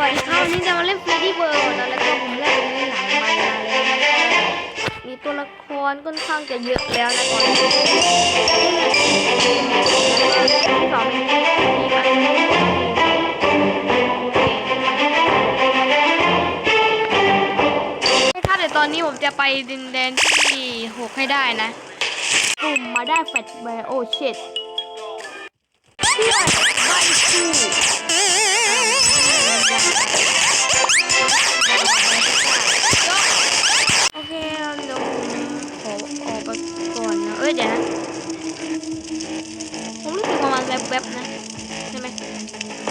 วัสดีครับวันนี้จะมาเล่นฟรีดี้เวิร์นะแล้วก็ผมเล่นเล่นหนังมันมาแล้วมีตัวละครค่อนข้างจะเยอะแล้วนะตอนนี้ที่สองเป็นที่ที่อันถ้าแต่ตอนนี้ผมจะไปดินแดนที่หกให้ได้นะกลุ่มมาได้แฟลชแบร์โอ้เช็ดเพื่อนไม่คู่โอ ใช่ไหม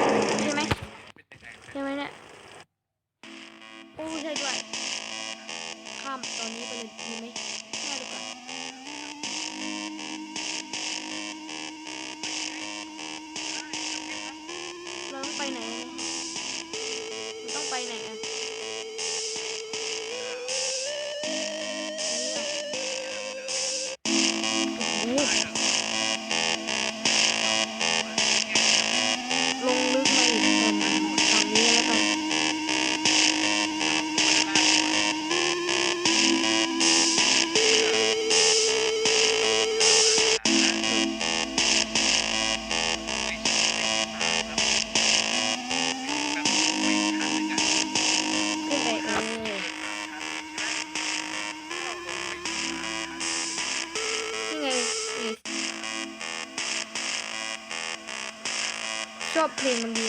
ชอบเพลงมันดี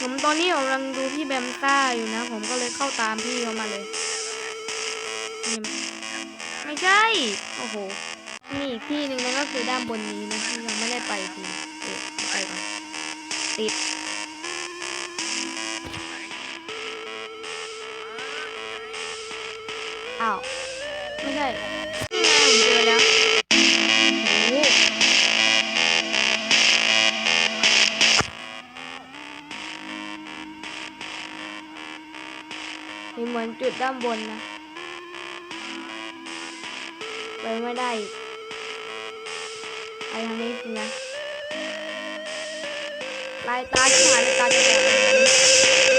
ผมตอนนี้ผมกำลังดูพี่แบมซ่าอยู่นะ ผมก็เลยเข้าตามพี่เขามาเลยนี่ไม่ใช่ โอ้โห นี่อีกที่หนึ่งนั่นก็คือด้านบนนี้นะยังไม่ได้ไปทีเอ๊ะไปก่อนติด อ้าว ไม่ใช่นี่ไงผมเจอแล้วโอ้โหมีเหมือนจุดด้านบนนะ ไปไม่ได้อีกไปทางนี้สินะลายตาที่หายเลยตาจะแบบ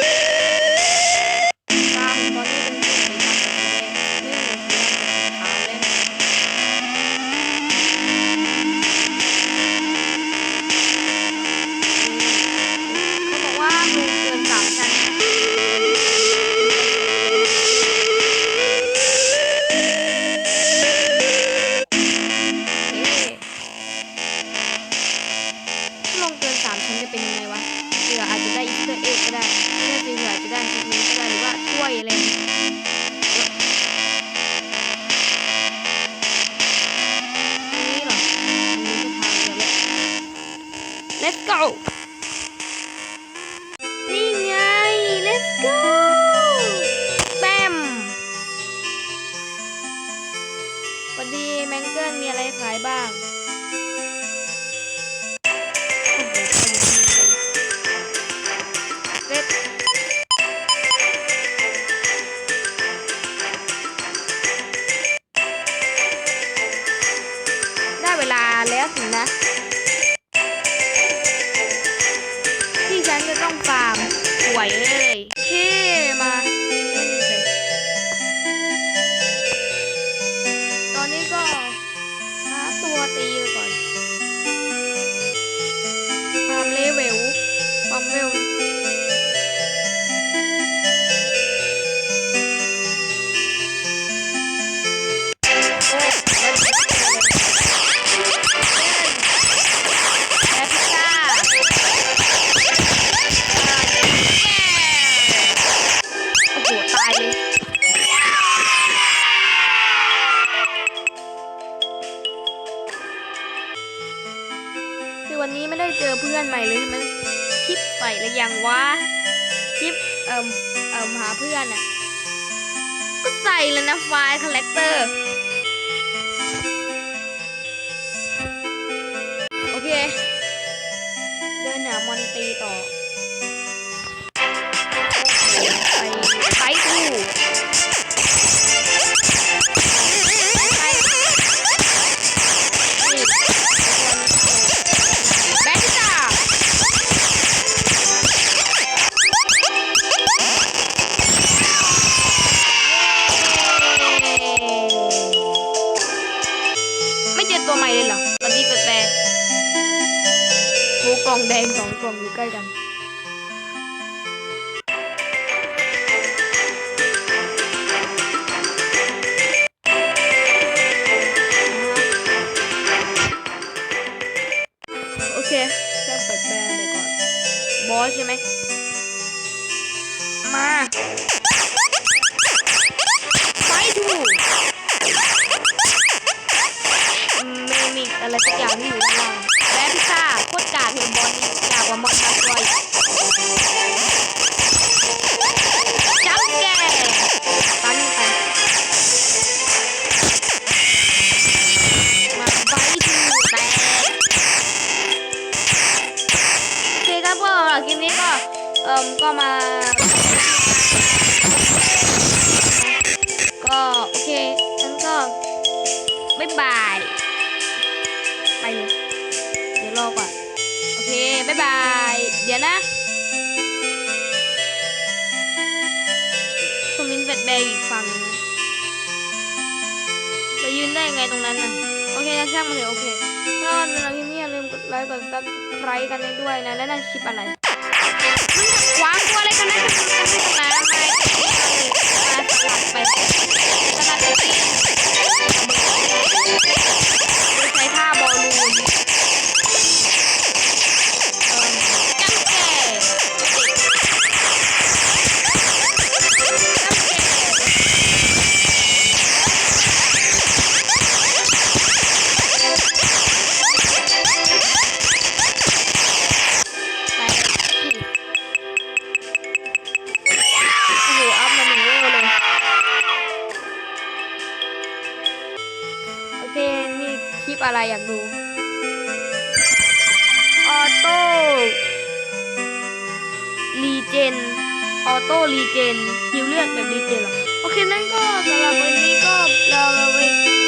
กิลมีอะไรขายบ้าง วันนี้ไม่ได้เจอเพื่อนใหม่เลยใช่ไหมคลิปใส่หรือยังวะคลิปเอ่มเอ่มหาเพื่อนอะ ก็ใส่แล้วนะไฟล์คาแรคเตอร์โอเค เดินหามอนตีต่อ ใหม่เลยเหรอตอนนี้แปลกๆหมูกล่องแดงสองกล่องอยู่ใกล้กันายบาย ไปเลย เดี๋ยวรอก่อน โอเคบ๊ายบาย เดี๋ยวนะคุณมินเฟดแบอีกฝั่งนะไปยืนได้ยังไงตรงนั้นน่ะ โอเคนะช่างมันเถอะโอเคถ้าในคลิปนี้อย่าลืมกดไลค์กดซับสไครต์กันได้ด้วยนะ และนั่นคลิปอะไรวางตัวอะไรกันนะ อะไรอยากดู ออโต้รีเจน ออโต้รีเจนฮิวเลือดแบบรีเจนหรอ โอเค นั่นก็สำหรับวันนี้ก็เราไป